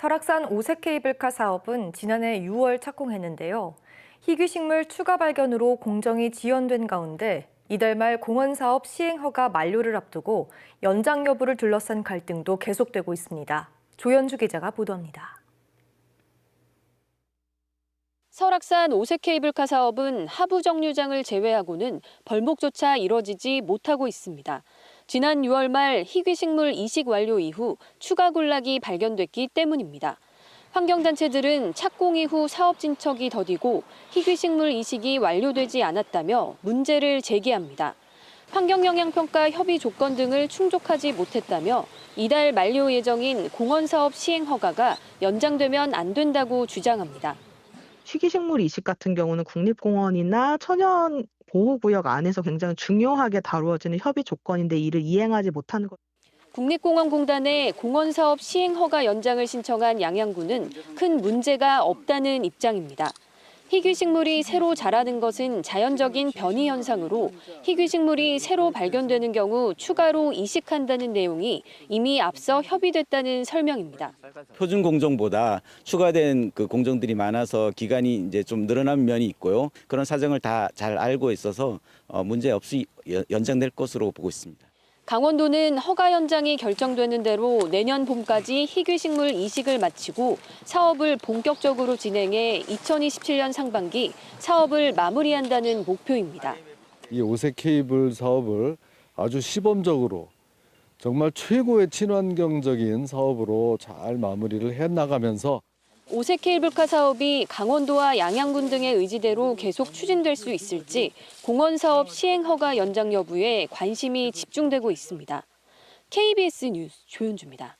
설악산 오색 케이블카 사업은 지난해 6월 착공했는데요. 희귀식물 추가 발견으로 공정이 지연된 가운데 이달 말 공원 사업 시행 허가 만료를 앞두고 연장 여부를 둘러싼 갈등도 계속되고 있습니다. 조현주 기자가 보도합니다. 설악산 오색 케이블카 사업은 하부 정류장을 제외하고는 벌목조차 이뤄지지 못하고 있습니다. 지난 6월 말 희귀식물 이식 완료 이후 추가 군락이 발견됐기 때문입니다. 환경단체들은 착공 이후 사업 진척이 더디고 희귀식물 이식이 완료되지 않았다며 문제를 제기합니다. 환경영향평가 협의 조건 등을 충족하지 못했다며 이달 만료 예정인 공원사업 시행 허가가 연장되면 안 된다고 주장합니다. 희귀식물 이식 같은 경우는 국립공원이나 천연 보호구역 안에서 굉장히 중요하게 다루어지는 협의 조건인데 이를 이행하지 못하는 것. 국립공원공단에 공원사업 시행 허가 연장을 신청한 양양군은 큰 문제가 없다는 입장입니다. 희귀식물이 새로 자라는 것은 자연적인 변이 현상으로 희귀식물이 새로 발견되는 경우 추가로 이식한다는 내용이 이미 앞서 협의됐다는 설명입니다. 표준 공정보다 추가된 그 공정들이 많아서 기간이 이제 좀 늘어난 면이 있고요. 그런 사정을 다 잘 알고 있어서 어, 문제 없이 연- 연장될 것으로 보고 있습니다. 강원도는 허가 연장이 결정되는 대로 내년 봄까지 희귀식물 이식을 마치고 사업을 본격적으로 진행해 2027년 상반기 사업을 마무리한다는 목표입니다. 이 오색 케이블 사업을 아주 시범적으로 정말 최고의 친환경적인 사업으로 잘 마무리를 해 나가면서 오색 케이블카 사업이 강원도와 양양군 등의 의지대로 계속 추진될 수 있을지 공원 사업 시행 허가 연장 여부에 관심이 집중되고 있습니다. KBS 뉴스 조윤주입니다.